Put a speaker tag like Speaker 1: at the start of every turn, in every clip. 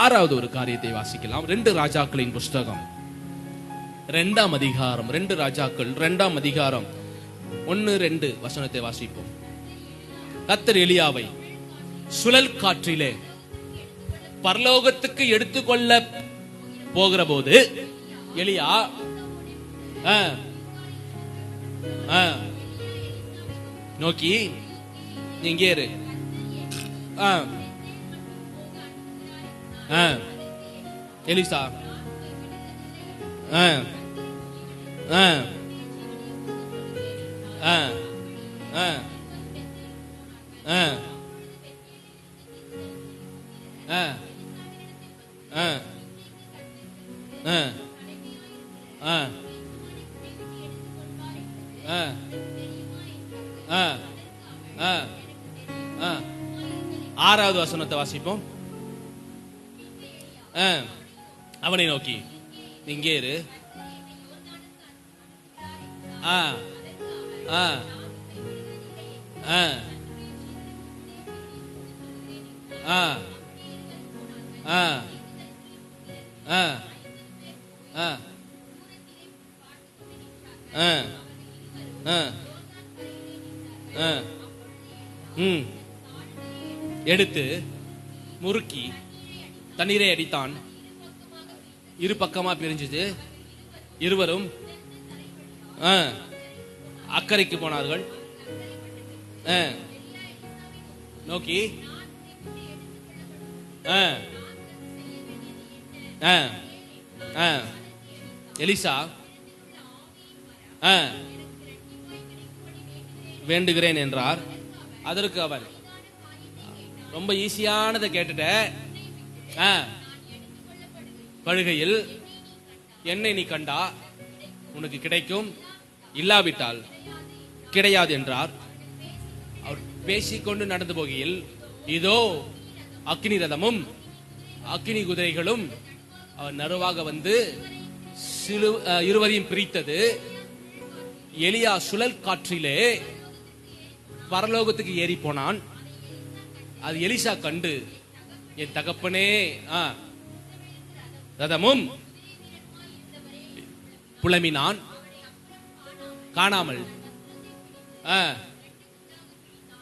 Speaker 1: ஆறாவது ஒரு காரியத்தை வாசிக்கலாம். ரெண்டு ராஜாக்களின் புஸ்தகம். ரெண்டாம் அதிகாரம். ரெண்டு ராஜாக்கள். ரெண்டாம் அதிகாரம். ஒன்னு ரெண்டு வசனத்தை வாசிப்போம். கத்தர் எலியாவை சுழல் காற்றிலே பரலோகத்துக்கு எடுத்துக்கொள்ள போகிற போது எலியா ஆ, ஆ, நோக்கி நீங்க இங்கே இரு. ஆ ஆ எலிசா ஆ ஆ ஆ ஆ ஆ ஆ ஆ ஆ ஆ ஆ ஆ ஆ ஆ ஆறாவது வசனத்தை வாசிப்போம் ஆ, அவனை நோக்கி நீ இங்கே இரு ஆ ஆ ஆ ஆ ஆ ஆ ஆ ஆ ஆ ஆ ம் எடுத்து தண்ணீரை அடித்தான். இரு பக்கமா பிரிஞ்சது. இருவரும் அக்கறைக்கு போனார்கள். நோக்கி எலிசா ஆ, வேண்டுகிறேன் என்றார். அதற்கு அவர் ரொம்ப ஈஸியானதை கேட்டுட்ட பழுகையில் என்னை நீ கண்டா? உனக்கு கிடைக்கும். இல்லாவிட்டால் கிடையாது என்றார். அவர் பேசிக்கொண்டு நடந்து போகையில் இதோ அக்னி ரதமும் அக்னி குதிரைகளும் அவர் நறுவாக வந்து சிலு இருவரையும் பிரித்தது. எலியா சுழல் காற்றிலே பரலோகத்துக்கு ஏறி போனான். அது எலிசா கண்டு என் தகப்பனே ஆ, ரதமும் புலமினான் காணாமல்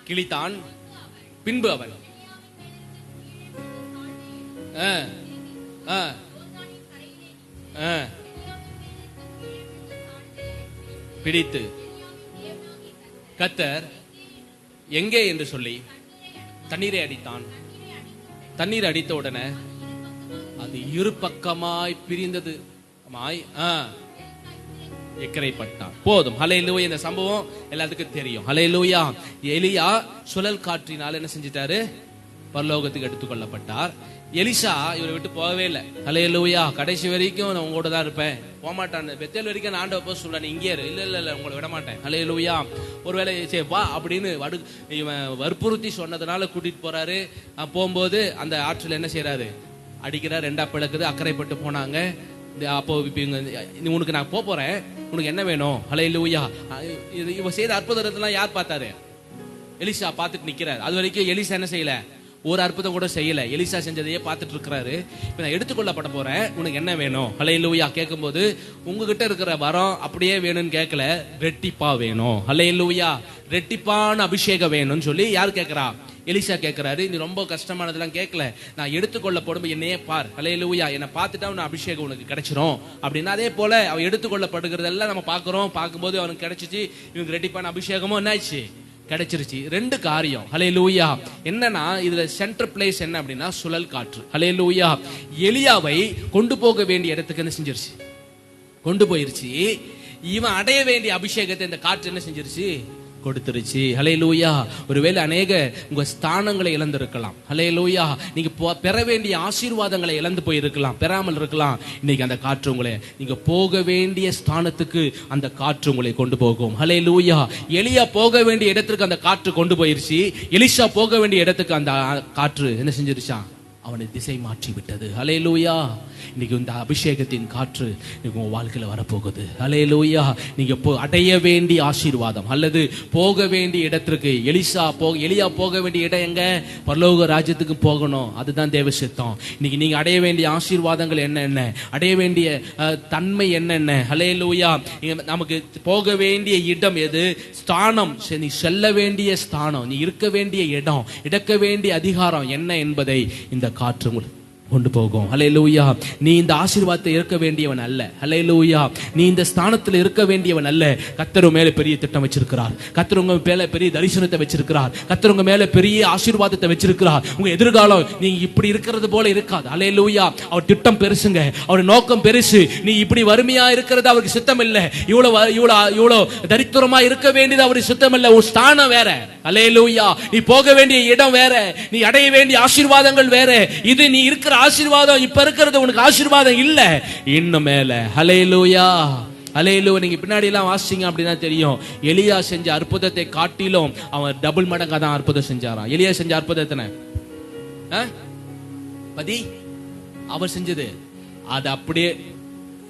Speaker 1: கிழித்தான். பின்பு அவன் பிடித்து. கத்தர் எங்கே என்று சொல்லி தண்ணீரை அடித்தான். தண்ணீர் அடித்த உடனே அது இரு பக்கமாய் பிரிந்தது. மாய் ஆ எக்கரைப்பட்டான். போதும். ஹலையிலூயா இந்த சம்பவம் எல்லாத்துக்கும் தெரியும். ஹலையிலூயா எலியா சுழல் காற்றினால் என்ன செஞ்சிட்டாரு? பரலோகத்துக்கு எடுத்துக்கொள்ளப்பட்டார். எலிசா இவரை விட்டு போகவே இல்லை. ஹலையிலூயா கடைசி வரைக்கும் நான் உங்களோட தான் இருப்பேன். போகமாட்டான் பெத்தேல் வரைக்கும் நான் ஆண்டவ போக சொல்றேன். இங்கே இரு. இல்ல இல்ல இல்ல உங்களை விட மாட்டேன். ஹலையிலூயா ஒருவேளை சரி வா அப்படின்னு வடு இவன் வற்புறுத்தி சொன்னதுனால கூட்டிட்டு போறாரு. போகும்போது அந்த ஆற்றில் என்ன செய்யறாரு அடிக்கிறார் ரெண்டா பிளக்குது அக்கறைப்பட்டு போனாங்க. இந்த அப்போ இப்போ உனக்கு நான் போக போறேன். உனக்கு என்ன வேணும்? ஹலே இது இவ செய்த அற்புதத்தெல்லாம் யார் பார்த்தாரு? எலிசா பார்த்துட்டு நிக்கிறார். அது வரைக்கும் எலிசா என்ன செய்யல? ஒரு அற்புதம் கூட செய்யல. எலிசா செஞ்சதையே பார்த்துட்டு இருக்கிறாரு இப்போ நான் எடுத்துக்கொள்ளப்பட போறேன். உனக்கு என்ன வேணும்? ஹலே லூயா கேட்கும்போது உங்ககிட்ட இருக்கிற வரம் அப்படியே வேணும்னு கேட்கல ரெட்டிப்பா வேணும். ஹலே லூயா ரெட்டிப்பான அபிஷேகம் வேணும்னு சொல்லி யார் கேட்கறா எலிசா கேட்கிறாரு நீ ரொம்ப கஷ்டமானதெல்லாம் கேட்கல நான் எடுத்துக்கொள்ளப்படும் என்னையே பார். ஹலே லூயா என்னை பார்த்துட்டா உன் அபிஷேகம் உனக்கு கிடைச்சிரும். அப்படின்னா அதே போல அவன் எடுத்துக்கொள்ளப்படுகிறதெல்லாம் நம்ம பார்க்குறோம். பார்க்கும்போது அவனுக்கு கிடைச்சிச்சு. இவனுக்கு ரெட்டிப்பான அபிஷேகமும் என்னாச்சு? கிடைச்சிருச்சு. ரெண்டு காரியம். ஹலே லூயா என்னன்னா இதுல சென்டர் பிளேஸ் என்ன அப்படின்னா சுழல் காற்று. ஹலே லூயா எலியாவை கொண்டு போக வேண்டிய இடத்துக்கு என்ன செஞ்சிருச்சு? கொண்டு போயிருச்சு. இவன் அடைய வேண்டிய அபிஷேகத்தை இந்த காற்று என்ன செஞ்சிருச்சு? கொடுத்துருச்சு. ஹலே லூயா ஒருவேளை அநேக உங்க ஸ்தானங்களை இழந்திருக்கலாம். ஹலே லூயா நீங்க போ- பெற வேண்டிய ஆசீர்வாதங்களை இழந்து போயிருக்கலாம். பெறாமல் இருக்கலாம். இன்னைக்கு அந்த காற்று உங்களை நீங்க போக வேண்டிய ஸ்தானத்துக்கு அந்த காற்று உங்களை கொண்டு போகும். ஹலே லூயா எளியா போக வேண்டிய இடத்துக்கு அந்த காற்று கொண்டு போயிருச்சு. எலிஷா போக வேண்டிய இடத்துக்கு அந்த காற்று என்ன செஞ்சிருச்சான் அவனை திசை மாற்றி விட்டது அலே லூயா இன்னைக்கு இந்த அபிஷேகத்தின் காற்று இன்னைக்கு வாழ்க்கையில் வரப்போகுது. அலே லூயா நீங்கள் போ அடைய வேண்டிய ஆசீர்வாதம். அல்லது போக வேண்டிய இடத்திற்கு எலிசா போக எலியா போக வேண்டிய இடம் எங்க? பரலோக ராஜ்யத்துக்கு போகணும். அதுதான் தேவ சித்தம் இன்னைக்கு நீங்கள் அடைய வேண்டிய ஆசீர்வாதங்கள் என்னென்ன? அடைய வேண்டிய தன்மை என்னென்ன? அலே லூயா நமக்கு போக வேண்டிய இடம் எது? ஸ்தானம். சரி, நீ செல்ல வேண்டிய ஸ்தானம். நீ இருக்க வேண்டிய இடம். இடக்க வேண்டிய அதிகாரம் என்ன என்பதை இந்த காற்று உங்களுக்கு. கொண்டு போகும். ஹalleluya. நீ இந்த ஆசீர்வாதத்தை இருக்க வேண்டியவன் அல்ல. ஹalleluya. நீ இந்த ஸ்தானத்தில் இருக்க வேண்டியவன் அல்ல. கத்தர் மேலே மேல பெரிய திட்டம் வச்சிருக்கிறார். கத்தர் உங்க மேல பெரிய தரிசனத்தை வச்சிருக்கிறார். கத்தர் உங்க மேல பெரிய ஆசீர்வாதத்தை வச்சிருக்கிறார். உங்க எதிர்காலம் நீ இப்படி இருக்கிறது போல இருக்காது. ஹalleluya. அவர் திட்டம் பெருசுங்க. அவர் நோக்கம் பெருசு. நீ இப்படி வறுமையா இருக்கிறது அவருக்கு சித்தம் இல்ல இவ்வளவு வ- இவ்வளவு இவ்வளவு தரித்திரமா இருக்க வேண்டியது அவருக்கு சித்தம் இல்ல ஒரு ஸ்தானம் வேற. ஹalleluya. நீ போக வேண்டிய இடம் வேற. நீ அடைய வேண்டிய ஆசீர்வாதங்கள் வேற. இது நீ இருக்கிற ஆசீர்வாதம் இப்ப இருக்கிறது உனக்கு ஆசீர்வாதம் இல்ல. இன்னும் மேல. ஹலேலூயா ஹalleluya நீங்க பின்னாடி எல்லாம் அப்படின்னா தெரியும். எலியா செஞ்ச அற்புதத்தை காட்டிலும் அவன் டபுள் மடங்கா தான் அற்புதம் செஞ்சாராம். எலியா செஞ்ச அற்புதத்தின பதி? அவர் செஞ்சது. அது அப்படியே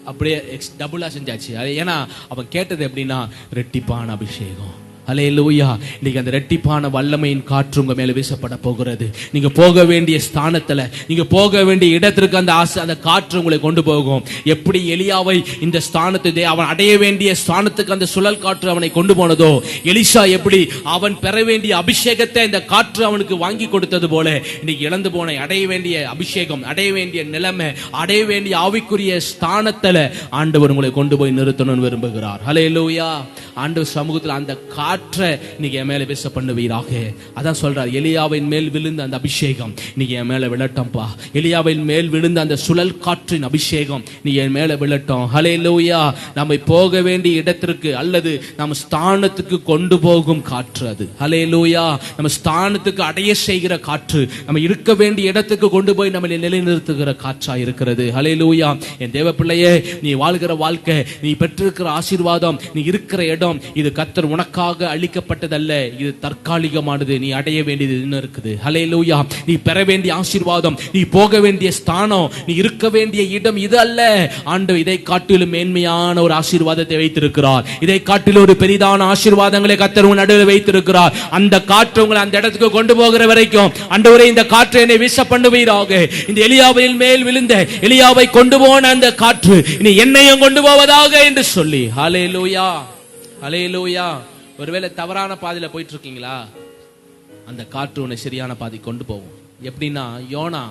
Speaker 1: அப்படியே எக்ஸ் டபுளா செஞ்சாச்சு. அது ஏன்னா அவன் கேட்டது எப்படின்னா ரெட்டிப்பான அபிஷேகம். அலே லூயா இன்னைக்கு அந்த ரெட்டிப்பான வல்லமையின் காற்று உங்க மேல வீசப்பட போகிறது. நீங்க போக வேண்டிய ஸ்தானத்துல நீங்க போக வேண்டிய இடத்திற்கு அந்த ஆசை அந்த காற்று உங்களை கொண்டு போகும். எப்படி எலியாவை இந்த ஸ்தானத்தை தே- அவன் அடைய வேண்டிய ஸ்தானத்துக்கு அந்த சுழல் காற்று அவனை கொண்டு போனதோ எலிசா எப்படி அவன் பெற வேண்டிய அபிஷேகத்தை இந்த காற்று அவனுக்கு வாங்கி கொடுத்தது போல இன்னைக்கு இழந்து போன அடைய வேண்டிய அபிஷேகம் அடைய வேண்டிய நிலைமை அடைய வேண்டிய ஆவிக்குரிய ஸ்தானத்துல ஆண்டவர் உங்களை கொண்டு போய் நிறுத்தணும்னு விரும்புகிறார். ஹலே லூயா ஆண்டவர் சமூகத்தில் அந்த காற்று இன்னைக்கு என் மேல பேச பண்ணுவீராக. அதான் சொல்றார் எலியாவின் மேல் விழுந்த அந்த அபிஷேகம் இன்னைக்கு என் மேல விழட்டம்பா. எலியாவின் மேல் விழுந்த அந்த சுழல் காற்றின் அபிஷேகம் நீ என் மேல விழட்டும். ஹலே லூயா நம்மை போக வேண்டிய இடத்திற்கு அல்லது நம்ம ஸ்தானத்துக்கு கொண்டு போகும் காற்று அது. ஹலே லூயா நம்ம ஸ்தானத்துக்கு அடைய செய்கிற காற்று நம்ம இருக்க வேண்டிய இடத்துக்கு கொண்டு போய் நம்மளை நிலைநிறுத்துகிற காற்றா இருக்கிறது. ஹலே லூயா என் தேவ பிள்ளையே நீ வாழ்கிற வாழ்க்கை நீ பெற்றிருக்கிற ஆசீர்வாதம் நீ இருக்கிற இடம் இது கத்தர் உனக்காக அளிக்கப்பட்டதல்ல. இது தற்காலிகமானது. நீ அடைய வேண்டியது இன்னும் இருக்குது. ஹலே லூயா நீ பெற வேண்டிய ஆசீர்வாதம் நீ போக வேண்டிய ஸ்தானம் நீ இருக்க வேண்டிய இடம் இது அல்ல. ஆண்டு இதை காட்டிலும் மேன்மையான ஒரு ஆசீர்வாதத்தை வைத்திருக்கிறார். இதை காட்டிலும் ஒரு பெரிதான ஆசீர்வாதங்களை கத்தர் உன் நடுவில் வைத்திருக்கிறார். அந்த காற்று உங்களை அந்த இடத்துக்கு கொண்டு போகிற வரைக்கும் அண்டவரே இந்த காற்று என்னை வீச பண்ணுவீராக இந்த எலியாவையின் மேல் விழுந்த எலியாவை கொண்டு போன அந்த காற்று இனி என்னையும் கொண்டு போவதாக என்று சொல்லி. ஹலே லூயா ஹலே லூயா ஒருவேளை தவறான பாதையில போயிட்டு இருக்கீங்களா அந்த காற்று உன்னை சரியான பாதை கொண்டு போகும். எப்படின்னா யோனா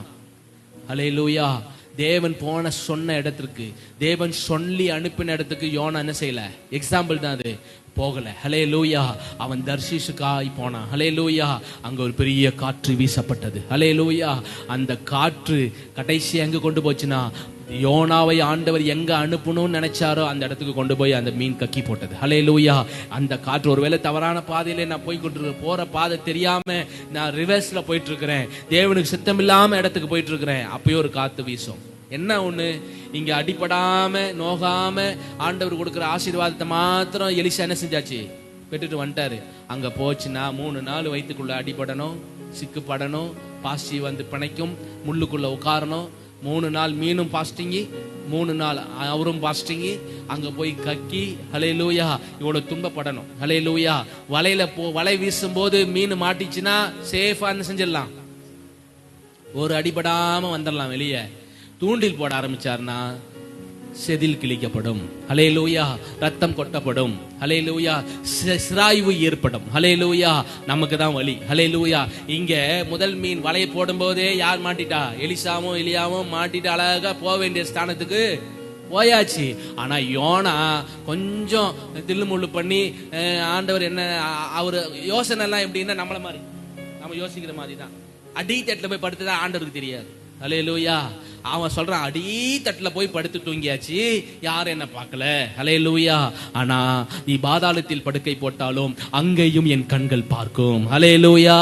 Speaker 1: அலே லூயா தேவன் போன சொன்ன இடத்திற்கு தேவன் சொல்லி அனுப்பின இடத்துக்கு யோனா என்ன செய்யல? எக்ஸாம்பிள் தான் அது. போகல. ஹலே லூயா அவன் தர்ஷிஷுக்காய் போனான். ஹலே லூயா அங்க ஒரு பெரிய காற்று வீசப்பட்டது. ஹலே லூயா அந்த காற்று கடைசி எங்க கொண்டு போச்சுன்னா யோனாவை ஆண்டவர் எங்க அனுப்பணும்னு நினைச்சாரோ அந்த இடத்துக்கு கொண்டு போய் அந்த மீன் கக்கி போட்டது. ஹலே லூயா அந்த காற்று ஒருவேளை தவறான பாதையில நான் போய் கொண்டு போற பாதை தெரியாம நான் ரிவர்ஸ்ல போயிட்டு இருக்கிறேன் தேவனுக்கு சித்தம் இல்லாம இடத்துக்கு போயிட்டு இருக்கிறேன் அப்பயும் ஒரு காத்து வீசும். என்ன ஒண்ணு? இங்க அடிபடாம நோகாம ஆண்டவர் கொடுக்குற ஆசீர்வாதத்தை மாத்திரம் எலிசா என்ன செஞ்சாச்சு? பெற்றுட்டு வந்துட்டாரு. அங்க போச்சுன்னா மூணு நாள் வயிற்றுக்குள்ள அடிபடணும் சிக்குப்படணும் பாசி வந்து பிணைக்கும் முள்ளுக்குள்ள உட்காரணும் மூணு நாள் மீனும் பாஸ்டிங்கி மூணு நாள் அவரும் பாஸ்டிங்கி. அங்க போய் கக்கி ஹலே லூயா இவ்வளவு துன்பப்படணும். ஹலே லூயா வலையில போ வலை வீசும்போது மீன் மாட்டிச்சுன்னா சேஃபா என்ன செஞ்சிடலாம். ஒரு அடிபடாம வந்துடலாம் வெளியே. தூண்டில் போட ஆரம்பிச்சார்னா செதில் கிழிக்கப்படும். ஹலே லூயா ரத்தம் கொட்டப்படும். ஹலே லூயா சிராய்வு ஏற்படும். ஹலே லூயா நமக்கு தான் வழி ஹலே லூயா இங்க முதல் மீன் வலையை போடும்போதே யார் மாட்டிட்டா? எலிசாவும் எலியாவும் மாட்டிட்டு அழகா போக வேண்டிய ஸ்தானத்துக்கு போயாச்சு. ஆனா யோனா கொஞ்சம் தில்லுமுள்ளு பண்ணி அஹ், ஆண்டவர் என்ன அவர் யோசனை எல்லாம் எப்படின்னா நம்மள மாதிரி? நம்ம யோசிக்கிற மாதிரி தான். அடித்தட்டில் போய் படுத்துதான் ஆண்டவருக்கு தெரியாது. ஹலே லூயா அவன் சொல்றான் அடி தட்டில் போய் படுத்து தூங்கியாச்சு. யாரும் என்ன பார்க்கல? ஹலே லூயா ஆனா நீ பாதாளத்தில் படுக்கை போட்டாலும் அங்கேயும் என் கண்கள் பார்க்கும். ஹலே லூயா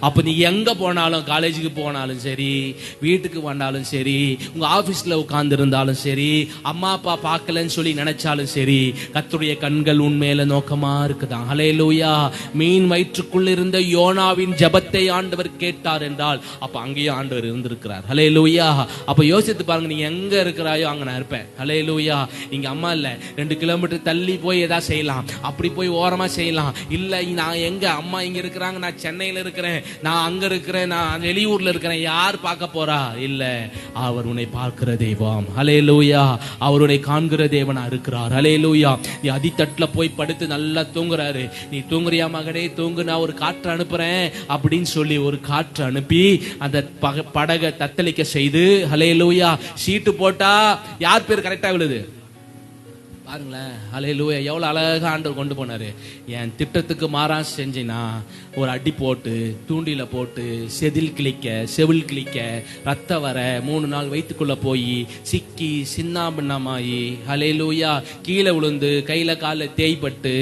Speaker 1: அப்ப நீ எங்க போனாலும் காலேஜுக்கு போனாலும் சரி வீட்டுக்கு வந்தாலும் சரி உங்க ஆபீஸ்ல உட்கார்ந்து இருந்தாலும் சரி அம்மா அப்பா பார்க்கலன்னு சொல்லி நினைச்சாலும் சரி கத்துடைய கண்கள் உண்மையில நோக்கமா இருக்குதான். ஹலே லூயா மீன் வயிற்றுக்குள் இருந்த யோனாவின் ஜெபத்தை ஆண்டவர் கேட்டார் என்றால் அப்ப அங்கேயும் ஆண்டவர் இருந்திருக்கிறார். ஹலே லூயா அப்ப யோசித்து பாருங்க நீ எங்க இருக்கிறாயோ அங்க நான் இருப்பேன். ஹலே லூயா இங்க அம்மா இல்ல. ரெண்டு கிலோமீட்டர் தள்ளி போய் ஏதாவது செய்யலாம். அப்படி போய் ஓரமா செய்யலாம். இல்ல நான் எங்க அம்மா இங்க இருக்கிறாங்க நான் சென்னையில இருக்கிறேன். நான் அங்க இருக்கிறேன் நான் வெளியூர்ல இருக்கிறேன். யார் பார்க்க போறா? இல்ல அவர் உன்னை பார்க்கிற தெய்வம். ஹலே லூயா அவர் உன்னை காண்கிற தேவனா இருக்கிறார். ஹலே லூயா நீ அடித்தட்டுல போய் படுத்து நல்லா தூங்குறாரு. நீ தூங்குறியா மகனே? தூங்கு நான் ஒரு காற்று அனுப்புறேன் அப்படின்னு சொல்லி ஒரு காற்று அனுப்பி அந்த பக- படகை தத்தளிக்க செய்து ஹலே லூயா சீட்டு போட்டா யார் பேர் கரெக்டா விழுது? பாருங்களேன். அலே லூயா எவ்வளோ அழகாக ஆண்டவர் கொண்டு போனாரு. என் திட்டத்துக்கு மாறா செஞ்சினா ஒரு அடி போட்டு தூண்டில போட்டு செதில் கிழிக்க செவில் கிழிக்க ரத்த வர மூணு நாள் வயிற்றுக்குள்ள போய் சிக்கி சின்னாபின்னமாயி அலே லூயா கீழே விழுந்து கையில காலில் தேய்ப்பட்டு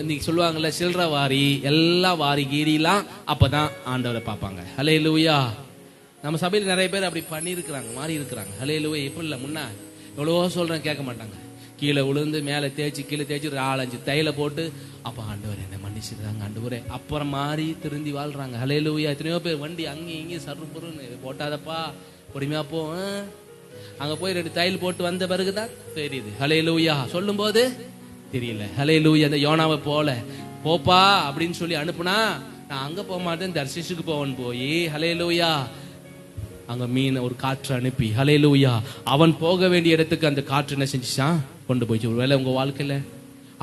Speaker 1: இன்னைக்கு சொல்லுவாங்கல்ல சில்லற வாரி எல்லாம் வாரி கீரிலாம் அப்பதான் ஆண்டவரை பார்ப்பாங்க. அலே லூயா நம்ம சபையில் நிறைய பேர் அப்படி பண்ணியிருக்கிறாங்க மாறி இருக்கிறாங்க ஹலே எப்படி இல்லை முன்னா. எவ்வளவோ சொல்றேன் கேட்க மாட்டாங்க. கீழே விழுந்து மேலே தேய்ச்சி கீழே தேய்ச்சி ஒரு ஆளஞ்சு தையில போட்டு அப்போ ஆண்டவர் என்ன மன்னிச்சிருக்காங்க ஆண்டவரே. அப்புறம் மாறி திருந்தி வாழ்றாங்க. ஹலே லூயா எத்தனையோ பேர் வண்டி அங்கேயும் இங்கேயும் சர்ரு பொருன்னு போட்டாதப்பா பொறுமையா போ அங்கே போய் ரெண்டு தையல் போட்டு வந்த பிறகுதான் தெரியுது. ஹலே லூயா சொல்லும் போது தெரியல. ஹலே லூயா அந்த யோனாவை போல போப்பா அப்படின்னு சொல்லி அனுப்புனா நான் அங்கே போக மாட்டேன் தர்சிஷுக்கு போவன் போய். ஹலே லூயா அங்க மீன் ஒரு காற்று அனுப்பி ஹலே லூயா அவன் போக வேண்டிய இடத்துக்கு அந்த காற்று என்ன செஞ்சுச்சான் கொண்டு போயிடுச்சு ஒருவேளை உங்க வாழ்க்கையில.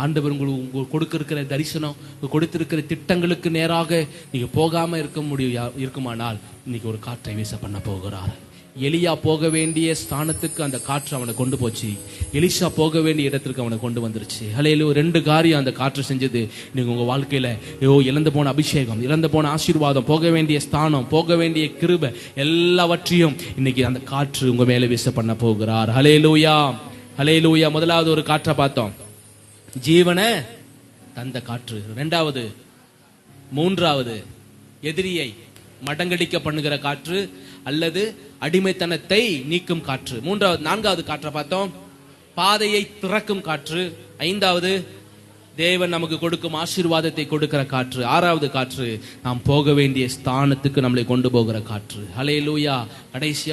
Speaker 1: ஆண்டவர் உங்களுக்கு உங்களுக்கு கொடுக்கிருக்கிற தரிசனம் கொடுத்திருக்கிற திட்டங்களுக்கு நேராக நீங்க போகாம இருக்க முடியும் இருக்குமானால் இன்னைக்கு ஒரு காற்றை வீச பண்ண போகிறார். எலியா போக வேண்டிய ஸ்தானத்துக்கு அந்த காற்று அவனை கொண்டு போச்சு. எலிஷா போக வேண்டிய இடத்திற்கு அவனை கொண்டு வந்துருச்சு. ஹலேலு ரெண்டு காரியம் அந்த காற்று செஞ்சது. நீங்க உங்க வாழ்க்கையில ஐயோ இழந்து போன அபிஷேகம் இழந்து போன ஆசீர்வாதம் போக வேண்டிய ஸ்தானம் போக வேண்டிய கிருபை எல்லாவற்றையும் இன்னைக்கு அந்த காற்று உங்க மேல வீச பண்ண போகிறார். ஹலேலூயா ஹலேலூயா முதலாவது ஒரு காற்றை பார்த்தோம். ஜீவனை தந்த காற்று. ரெண்டாவது மூன்றாவது எதிரியை மடங்கடிக்க பண்ணுகிற காற்று. அல்லது அடிமைத்தனத்தை நீக்கும் காற்று. மூன்றாவது நான்காவது காற்றை பார்த்தோம். பாதையை திறக்கும் காற்று. ஐந்தாவது தேவன் நமக்கு கொடுக்கும் ஆசீர்வாதத்தை கொடுக்கிற காற்று. ஆறாவது காற்று நாம் போக வேண்டிய ஸ்தானத்துக்கு நம்மளை கொண்டு போகிற காற்று. ஹலே லூயா கடைசியா